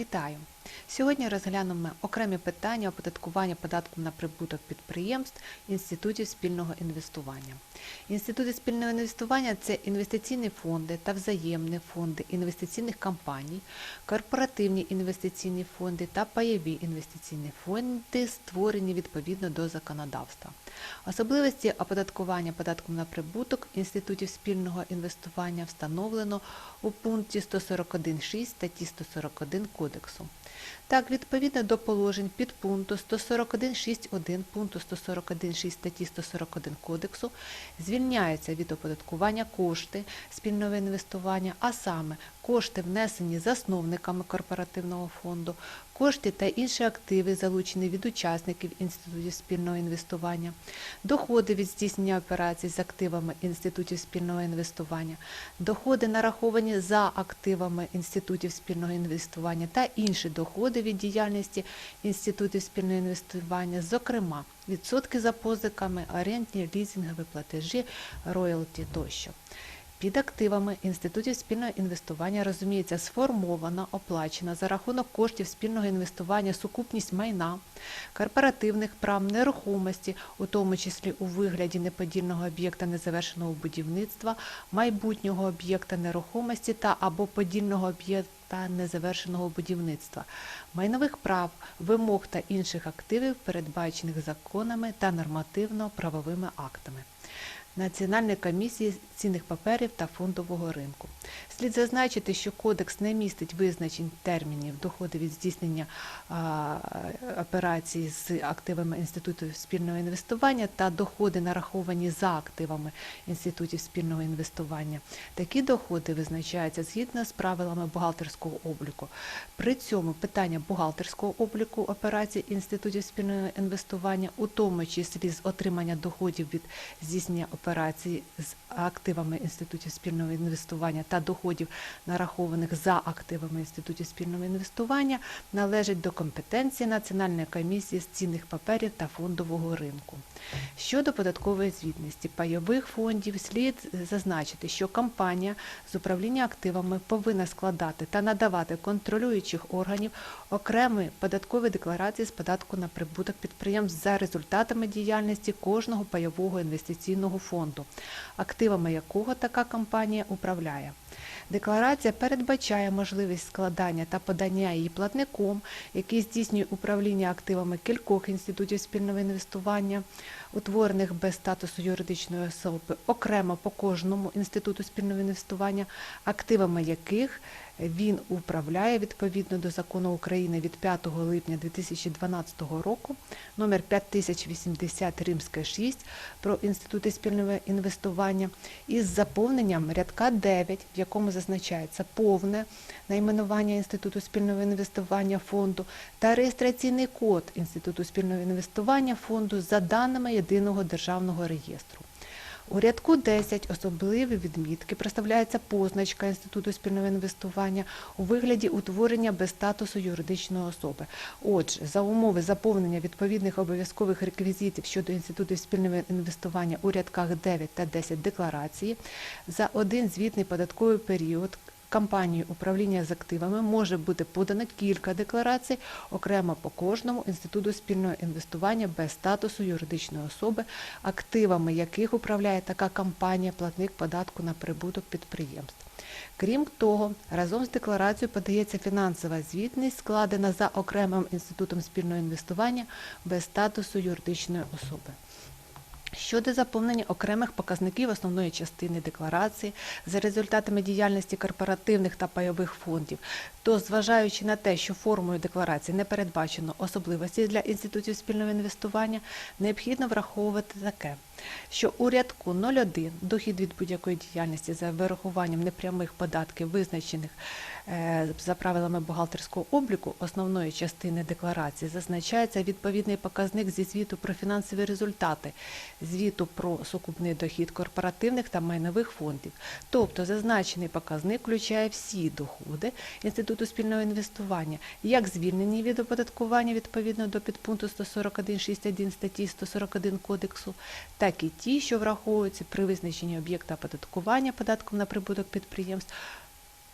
Вітаю! Сьогодні розглянемо окремі питання оподаткування податком на прибуток підприємств інститутів спільного інвестування. Інститути спільного інвестування це інвестиційні фонди та взаємні фонди інвестиційних компаній, корпоративні інвестиційні фонди та пайові інвестиційні фонди, створені відповідно до законодавства. Особливості оподаткування податком на прибуток інститутів спільного інвестування встановлено у пункті 141.6 статті 141 Кодексу. Так, відповідно до положень підпункту 141.6.1 пункту 141.6 статті 141 Кодексу звільняються від оподаткування кошти спільного інвестування, а саме кошти, внесені засновниками корпоративного фонду, кошти та інші активи, залучені від учасників інститутів спільного інвестування, доходи від здійснення операцій з активами інститутів спільного інвестування, доходи нараховані за активами інститутів спільного інвестування та інші доходи від діяльності інститутів спільного інвестування, зокрема відсотки за позиками, орендні, лізингові платежі, роялті тощо. Під активами інститутів спільного інвестування розуміється сформована, оплачена за рахунок коштів спільного інвестування сукупність майна, корпоративних прав, нерухомості, у тому числі у вигляді неподільного об'єкта незавершеного будівництва, майбутнього об'єкта нерухомості та або подільного об'єкта незавершеного будівництва, майнових прав, вимог та інших активів, передбачених законами та нормативно-правовими актами. Національної комісії цінних паперів та фондового ринку. Слід зазначити, що кодекс не містить визначень термінів доходи від здійснення операцій з активами інституту спільного інвестування та доходи нараховані за активами інститутів спільного інвестування. Такі доходи визначаються згідно з правилами бухгалтерського обліку. При цьому питання бухгалтерського обліку операцій інститутів спільного інвестування, у тому числі з отримання доходів від здійснення операцій з активами інститутів спільного інвестування та доходів, нарахованих за активами інститутів спільного інвестування, належать до компетенції Національної комісії з цінних паперів та фондового ринку. Щодо податкової звітності пайових фондів, слід зазначити, що компанія з управління активами повинна складати та надавати контролюючих органів окремі податкові декларації з податку на прибуток підприємств за результатами діяльності кожного пайового інвестиційного фонду, активами якого така компанія управляє. Декларація передбачає можливість складання та подання її платником, який здійснює управління активами кількох інститутів спільного інвестування, утворених без статусу юридичної особи, окремо по кожному інституту спільного інвестування, активами яких він управляє відповідно до закону України від 5 липня 2012 року номер 5080 Римське 6 про інститути спільного інвестування із заповненням рядка 9, в якому зазначається повне найменування інституту спільного інвестування фонду та реєстраційний код інституту спільного інвестування фонду за даними єдиного державного реєстру. У рядку 10 особливі відмітки представляється позначка Інституту спільного інвестування у вигляді утворення без статусу юридичної особи. Отже, за умови заповнення відповідних обов'язкових реквізитів щодо Інституту спільного інвестування у рядках 9 та 10 декларації за один звітний податковий період Компанією управління з активами може бути подано кілька декларацій окремо по кожному інституту спільного інвестування без статусу юридичної особи, активами яких управляє така компанія, платник податку на прибуток підприємств. Крім того, разом з декларацією подається фінансова звітність, складена за окремим інститутом спільного інвестування без статусу юридичної особи. Щодо заповнення окремих показників основної частини декларації за результатами діяльності корпоративних та пайових фондів, то зважаючи на те, що формою декларації не передбачено особливості для інститутів спільного інвестування, необхідно враховувати таке, що у рядку 01 дохід від будь-якої діяльності за вирахуванням непрямих податків, визначених е, за правилами бухгалтерського обліку основної частини декларації, зазначається відповідний показник зі звіту про фінансові результати, звіту про сукупний дохід корпоративних та майнових фондів. Тобто зазначений показник включає всі доходи інституту спільного інвестування, як звільнені від оподаткування відповідно до підпункту 141.6.1 статті 141 Кодексу, так і ті, що враховуються при визначенні об'єкта оподаткування податком на прибуток підприємств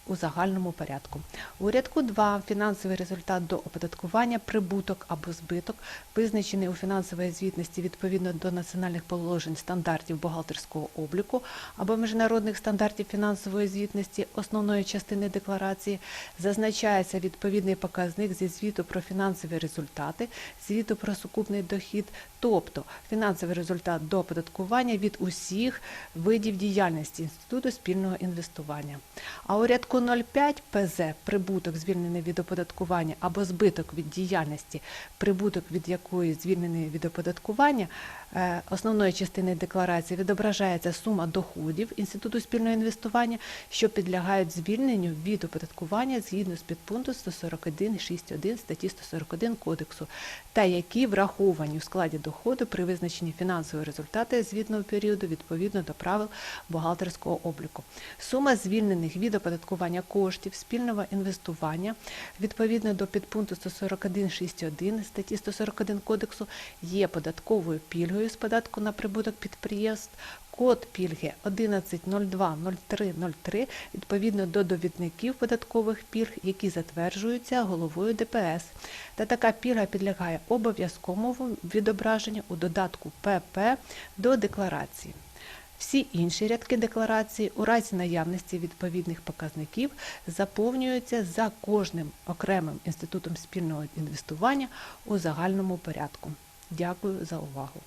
у загальному порядку. У рядку 2 фінансовий результат до оподаткування прибуток або збиток, визначений у фінансовій звітності відповідно до національних положень стандартів бухгалтерського обліку або міжнародних стандартів фінансової звітності основної частини декларації, зазначається відповідний показник зі звіту про фінансові результати, звіту про сукупний дохід, тобто фінансовий результат до оподаткування від усіх видів діяльності Інституту спільного інвестування. А у рядку 05 ПЗ прибуток звільнений від оподаткування або збиток від діяльності, прибуток від якої звільнений від оподаткування е, основної частини декларації відображається сума доходів Інституту спільного інвестування, що підлягають звільненню від оподаткування згідно з підпункту 141.6.1 статті 141 Кодексу, та які враховані у складі доходу при визначенні фінансового результату звітного періоду відповідно до правил бухгалтерського обліку. Сума звільнених від оподаткування коштів спільного інвестування відповідно до підпункту 141.6.1 статті 141 Кодексу є податковою пільгою з податку на прибуток підприємств. Код пільги 11020303 відповідно до довідників податкових пільг, які затверджуються головою ДПС. Та така пільга підлягає обов'язковому відображенню у додатку ПП до декларації. Всі інші рядки декларації у разі наявності відповідних показників заповнюються за кожним окремим інститутом спільного інвестування у загальному порядку. Дякую за увагу.